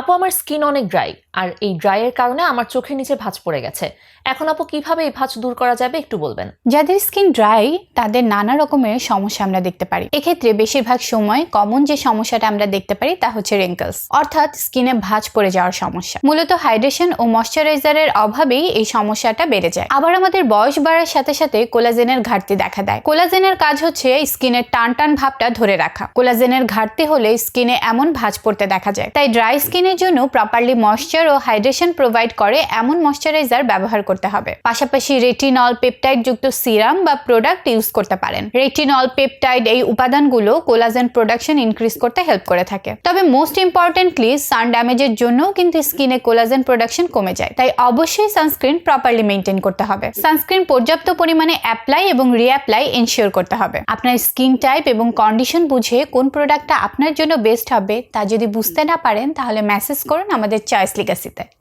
আপু আমার স্কিন অনেক ড্রাই আর এই ড্রাইয়ের কারণে আমার চোখের নিচে ভাঁজ পড়ে গেছে। এখন আপু, কীভাবে এই ভাঁজ দূর করা যাবে একটু বলবেন? যাদের স্কিন ড্রাই, তাদের নানা রকমের সমস্যা আমরা দেখতে পারি। এক্ষেত্রে বেশিরভাগ সময় কমন যে সমস্যাটা আমরা দেখতে পারি তা হচ্ছে রিঙ্কলস অর্থাৎ স্কিনে ভাঁজ পড়ে যাওয়ার সমস্যা। মূলত হাইড্রেশন ও ময়শ্চারাইজারের অভাবেই এই সমস্যাটা বেড়ে যায়। আবার আমাদের বয়স বাড়ার সাথে সাথে কোলাজেনের ঘাটতি দেখা দেয়। কোলাজেনের কাজ হচ্ছে স্কিনের টান টান ভাবটা ধরে রাখা। কোলাজেনের ঘাটতি হলে স্কিনে এমন ভাঁজ পড়তে দেখা যায়। তাই ড্রাই স্কিনের জন্য প্রপারলি ময়শ্চার ও হাইড্রেশন প্রোভাইড করে এমন ময়শ্চারাইজার ব্যবহার করতে হবে। পাশাপাশি রেটিনল পেপটাইড যুক্ত সিরাম বা প্রোডাক্ট ইউজ করতে পারেন। রেটিনল পেপটাইড এই উপাদানগুলো কোলাজেন প্রোডাকশন ইনক্রিজ করতে হেল্প করে থাকে। তবে মোস্ট ইম্পর্টেন্টলি সান ড্যামেজের জন্য কিন্তু স্কিনে কোলাজেন প্রোডাকশন কমে যায়। তাই অবশ্যই সানস্ক্রিন প্রপারলি মেনটেন করতে হবে। সানস্ক্রিন পর্যাপ্ত পরিমাণে অ্যাপ্লাই এবং রিঅ্যাপ্লাই এনশিওর করতে হবে। আপনার স্কিন টাইপ এবং কন্ডিশন বুঝে কোন প্রোডাক্টটা আপনার জন্য বেস্ট হবে তা যদি বুঝতে না পারেন, তাহলে মেসেজ করুন আমাদের চয়েস ಸಿಗಸಿತೆ